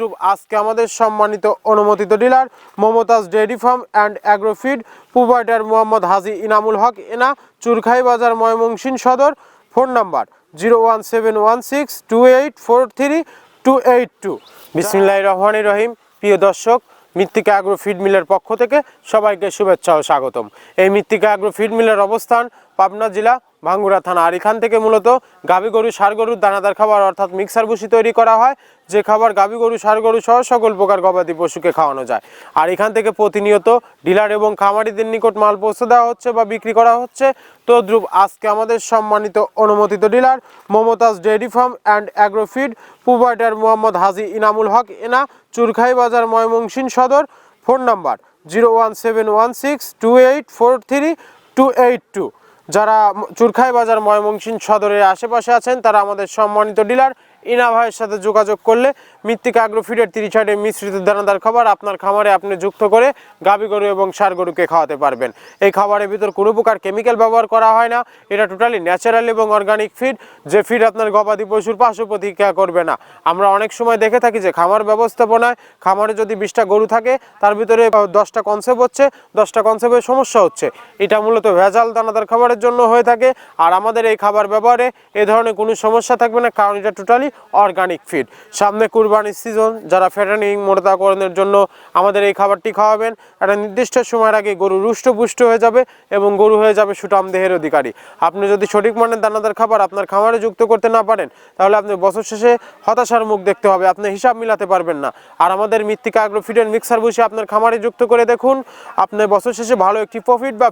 তদ্রূপ আজকে আমাদের সম্মানিত অনুমোদিত dealer Mumtaz dairy farm and agrofeed provider Mohammad Haji Inamul Haque, এনা, চুরখাই বাজার, Mymensingh Sadar, phone number zero one seven one six two eight four three two eight two. বিসমিল্লাহ রহমান রহিম। প্রিয় দর্শক, মৃত্তিকা অ্যাগ্রো ফিড মিলের পক্ষ থেকে সবাইকে শুভেচ্ছা ও স্বাগতম। এই মৃত্তিকা অ্যাগ্রো ফিড মিলের অবস্থান পাবনা জেলা ভাঙ্গুড়া থানা। আর এখান থেকে মূলত গাভী গরু, সার গরুর দানাদার খাবার অর্থাৎ মিক্সার ভুসি তৈরি করা হয়। যে খাবার গাভী গরু, সার গরু সহ সকল প্রকার গবাদি পশুকে খাওয়ানো যায়। আর এখান থেকে প্রতিনিয়ত ডিলার এবং খামারিদের নিকট মাল পৌঁছে দেওয়া হচ্ছে বা বিক্রি করা হচ্ছে। তদ্রূপ আজকে আমাদের সম্মানিত অনুমোদিত dealer Mumtaz dairy farm and agrofeed provider Mohammad Haji Inamul Haque, এনা চুরখাই বাজার Mymensingh Sadar. Phone number zero one seven one six two eight four three two eight two. যারা চুরখাই বাজার ময়মনসিংহ সদরের আশেপাশে আছেন তারা আমাদের সম্মানিত ডিলার ইনা ভাইয়ের সাথে যোগাযোগ করলে মৃত্তিকা আগ্রো ফিডের তিরিশ হাটে মিশ্রিত দানাদার খাবার আপনার খামারে আপনি যুক্ত করে গাভী গরু এবং সার গরুকে খাওয়াতে পারবেন। এই খাবারের ভিতর কোনো প্রকার কেমিক্যাল ব্যবহার করা হয় না। এটা টোটালি ন্যাচারাল এবং অর্গানিক ফিড যে ফিড আপনার গবাদি পশুর পার্শ্ব প্রতিক্রিয়া করবে না। আমরা অনেক সময় দেখে থাকি যে খামার ব্যবস্থাপনায় খামারে যদি বিশটা গরু থাকে, তার ভিতরে দশটা কনসেপ্ট হচ্ছে, দশটা কনসেপ্টের সমস্যা হচ্ছে। এটা মূলত ভেজাল দানাদার খাবারের জন্য হয়ে থাকে। আর আমাদের এই খাবার ব্যবহারে এ ধরনের কোনো সমস্যা থাকবে না, কারণ এটা টোটালি অর্গানিক ফিড সামনে কুরবানির সিজন যারা ফ্যাটানিং মোটাতাকরণের জন্য আমাদের এই খাবারটি খাওয়াবেন। একটা নির্দিষ্ট সময়ের আগে গরু রুষ্টপুষ্ট হয়ে যাবে এবং গরু হয়ে যাবে সুটাম দেহের অধিকারী। আপনি যদি সঠিক মানের দানাদার খাবার আপনার খামারে যুক্ত করতে না পারেন, তাহলে আপনি বছর শেষে হতাশার মুখ দেখতে হবে, আপনি হিসাব মিলাতে পারবেন না। আর আমাদের মৃত্তিকা আগ্রো ফিডের মিক্সার বসে আপনার খামারে যুক্ত করে দেখুন, আপনি বছর শেষে ভালো একটি প্রফিট বা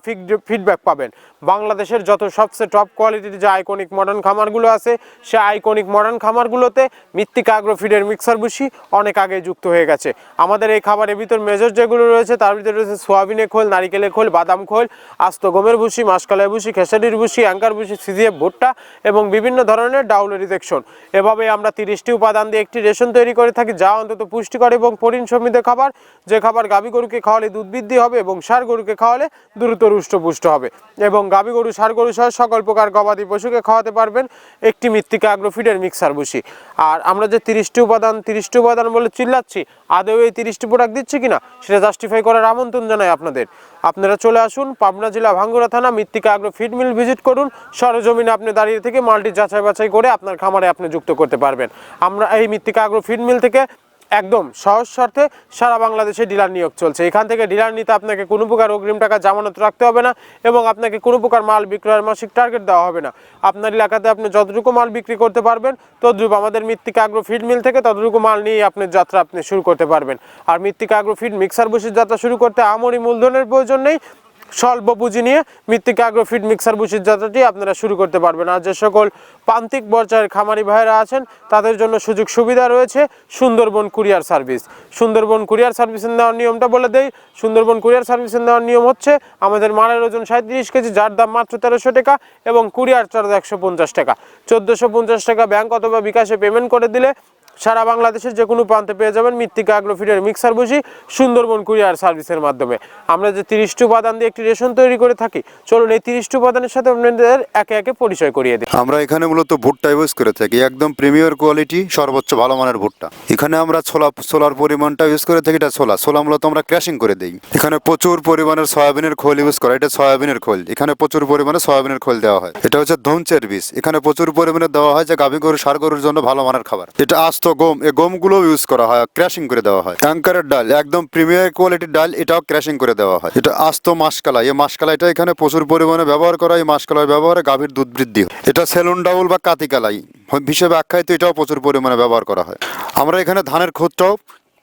ফিডব্যাক পাবেন। বাংলাদেশের যত সবচেয়ে টপ কোয়ালিটির যে আইকনিক মডার্ন খামারগুলো আছে, সে আইকনিক মডার্ন খামারগুলোতে মৃত্তিকা আগ্রো ফিডের মিক্সার বুসি অনেক আগে যুক্ত হয়ে গেছে। আমাদের এই খাবারের ভিতর মেজর যেগুলো রয়েছে, তার ভিতরে রয়েছে সোয়াবিনের খোল, নারিকেলের খোল, বাদাম খোল, আস্ত গমের ভুসি মাসকালের ভুসি, খেসারির ভুসি, অ্যাঙ্কার ভুসি, সিজিএফ, ভুট্টা এবং বিভিন্ন ধরনের ডাউলের রিজেকশন এভাবে আমরা তিরিশটি উপাদান দিয়ে একটি রেশন তৈরি করে থাকি, যা অন্তত পুষ্টিকর এবং পরিণ সমৃদ্ধ খাবার। যে খাবার গাভী গরুকে খাওয়ালে দুধ বৃদ্ধি হবে এবং সার গরুকে খাওয়ালে দ্রুত রুষ্টপুষ্ট হবে। এবং গাভী গরু, সার গরু সহ সকল প্রকার গবাদি পশুকে খাওয়াতে পারবেন একটি মৃত্তিকা আগ্রোফিডের মিক্সার বসি আর আমরা যে তিরিশটি উপাদান তিরিশটি উপাদান বলে চিল্লাচ্ছি, আদৌ এই তিরিশটি প্রোডাক্ট দিচ্ছি কিনা, সেটা জাস্টিফাই করার আমন্ত্রণ জানাই আপনাদের। আপনারা চলে আসুন পাবনা জেলা ভাঙ্গুরা থানা, মৃত্তিকা আগ্রহ ফিড মিল ভিজিট করুন। সরজমিনে আপনি দাঁড়িয়ে থেকে মালটি যাচাই বাছাই করে আপনার খামারে আপনি যুক্ত করতে পারবেন। আমরা এই মৃত্তিকা আগ্রহ ফিড মিল থেকে একদম সহজ শর্তে সারা বাংলাদেশে ডিলার নিয়োগ চলছে। এখান থেকে ডিলার নিতে আপনাকে কোনো প্রকার অগ্রিম টাকা জামানত রাখতে হবে না এবং আপনাকে কোনো প্রকার মাল বিক্রয়ের মাসিক টার্গেট দেওয়া হবে না। আপনার এলাকাতে আপনি যতটুকু মাল বিক্রি করতে পারবেন তদ্রুপ আমাদের মৃত্তিকা আগ্রো ফিড মিল থেকে ততটুকু মাল নিয়ে আপনার যাত্রা আপনি শুরু করতে পারবেন। আর মৃত্তিকা আগ্রো ফিড মিক্সার বসির যাত্রা শুরু করতে আমরি মূলধনের প্রয়োজন নেই স্বল্প পুঁজি নিয়ে মৃত্তিকা আগ্রো ফিড মিক্সার বুসির যাত্রাটি আপনারা শুরু করতে পারবেন। আর যে সকল প্রান্তিক পর্যায়ের খামারি ভাইয়েরা আছেন, তাদের জন্য সুযোগ সুবিধা রয়েছে Sundarban courier service. Sundarban courier সার্ভিসের নেওয়ার নিয়মটা বলে দেই। সুন্দরবন কুরিয়ার সার্ভিসের নেওয়ার নিয়ম হচ্ছে আমাদের মালের ওজন সাঁত্রিশ কেজি, যার দাম মাত্র তেরোশো টাকা এবং কুরিয়ার চার্জ একশো পঞ্চাশ টাকা। চোদ্দোশো পঞ্চাশ টাকা ব্যাংক অথবা বিকাশে পেমেন্ট করে দিলে সারা বাংলাদেশের যে কোনো প্রান্তে পেয়ে যাবেন মৃত্তিকা আগ্রোফিডের মিক্সার বসি সুন্দরবন কুরিয়ার সার্ভিসের মাধ্যমে। আমরা যে তিরিশটি উপাদান দিয়ে একটি রেশন তৈরি করে থাকি, চলুন এই তিরিশটি উপাদানের সাথে আপনাদের একে একে পরিচয় করিয়ে দিই। আমরা এখানে মূলত ভুট্টা ইউজ করে থাকি, একদম প্রিমিয়ার কোয়ালিটি, সর্বোচ্চ ভালো মানের ভুট্টা। এখানে আমরা ছোলা, ছোলার পরিমাণটা ইউজ করে থাকি, এটা ছোলা। ছোলা মূলত আমরা ক্র্যাশিং করে দিই। এখানে প্রচুর পরিমাণের সয়াবিনের খোল ইউজ করা এটা সয়াবিনের খোল। এখানে প্রচুর পরিমাণে সয়াবিনের খোল দেওয়া হয়। এটা হচ্ছে ধনচের বীজ। এখানে প্রচুর পরিমাণে দেওয়া হয় যে গাভী গরু, সার গরুর জন্য ভালো মানের খাবার। এটা আস্ত গম এই গমগুলো ইউজ করা হয় ক্র্যাশিং করে দেওয়া হয়। অ্যাঙ্কারের ডাল, একদম প্রিমিয়ার কোয়ালিটির ডাল, এটাও ক্র্যাশিং করে দেওয়া হয়। এটা আস্ত মাসকালা এই মাসকালাইটা এখানে প্রচুর পরিমাণে ব্যবহার করা এই মাসকালার ব্যবহারে গাভীর দুধ বৃদ্ধি হয়। এটা সেলুন ডাউল বা কাতিকালাই হিসেবে আখ্যায়িত, এটাও প্রচুর পরিমাণে ব্যবহার করা হয়। আমরা এখানে ধানের খোঁজটাও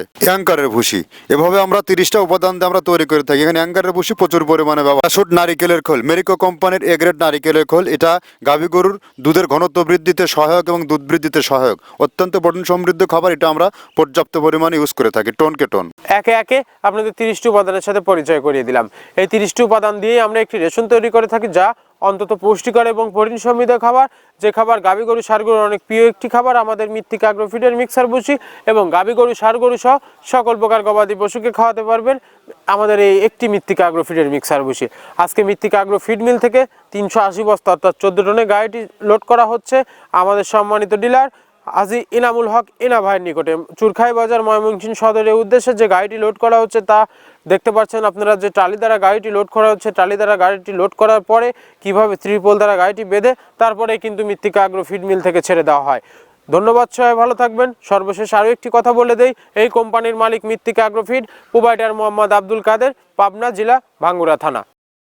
আছে। অ্যাঙ্কারের ভুসি এভাবে আমরা তিরিশটা উপাদান দিয়ে আমরা তৈরি করে থাকি। এখানে অ্যাঙ্কারের ভুসি প্রচুর পরিমাণে ব্যবহার নারিকেলের খোল। মেরিকো কোম্পানির এ গ্রেড নারিকেলের খোল। এটা গাভী গরুর দুধের ঘনত্ব বৃদ্ধিতে সহায়ক এবং দুধ বৃদ্ধিতে সহায়ক। অত্যন্ত প্রোটিন সমৃদ্ধ খাবার। এটা আমরা পর্যাপ্ত পরিমাণে ইউজ করে থাকি টনকে টন। একে একে আপনাদের তিরিশটি উপাদানের সাথে পরিচয় করিয়ে দিলাম। এই তিরিশটি উপাদান দিয়ে আমরা একটি রেশন তৈরি করে থাকি, যা অন্তত পুষ্টিকর এবং প্রোটিন সমৃদ্ধ খাবার। যে খাবার গাভী গরু, সার গরুর অনেক প্রিয় একটি খাবার, আমাদের মৃত্তিকা আগ্রোফিডের মিক্সার বসি এবং গাভী গরু, সার গরু সহ সকল প্রকার গবাদি পশুকে খাওয়াতে পারবেন আমাদের এই একটি মৃত্তিকা আগ্রোফিডের মিক্সার বসি আজকে মৃত্তিকা আগ্রো ফিড মিল থেকে তিনশো আশি বস্তা অর্থাৎ চোদ্দ টনে গাড়িটি লোড করা হচ্ছে। আমাদের সম্মানিত ডিলার আজি ইনামুল হক, ইনা ভাইয়ের নিকটে। চুরখাই বাজার, ময়মনসিংহ সদরের উদ্দেশ্যে যে গাড়িটি লোড করা হচ্ছে তা দেখতে পাচ্ছেন আপনারা যে টালি দ্বারা গাড়িটি লোড করা হচ্ছে। টালি দ্বারা গাড়িটি লোড করার পরে কীভাবে ত্রিপল দ্বারা গাড়িটি বেঁধে, তারপরে কিন্তু মৃত্তিকা আগ্রো ফিড মিল থেকে ছেড়ে দেওয়া হয়। ধন্যবাদ সবাই, ভালো থাকবেন। সর্বশেষ আরও একটি কথা বলে দেই, এই কোম্পানির মালিক Mrittika agro feed, provider Mohammad Abdul Kader, Pabna জেলা ভাঙ্গুরা থানা।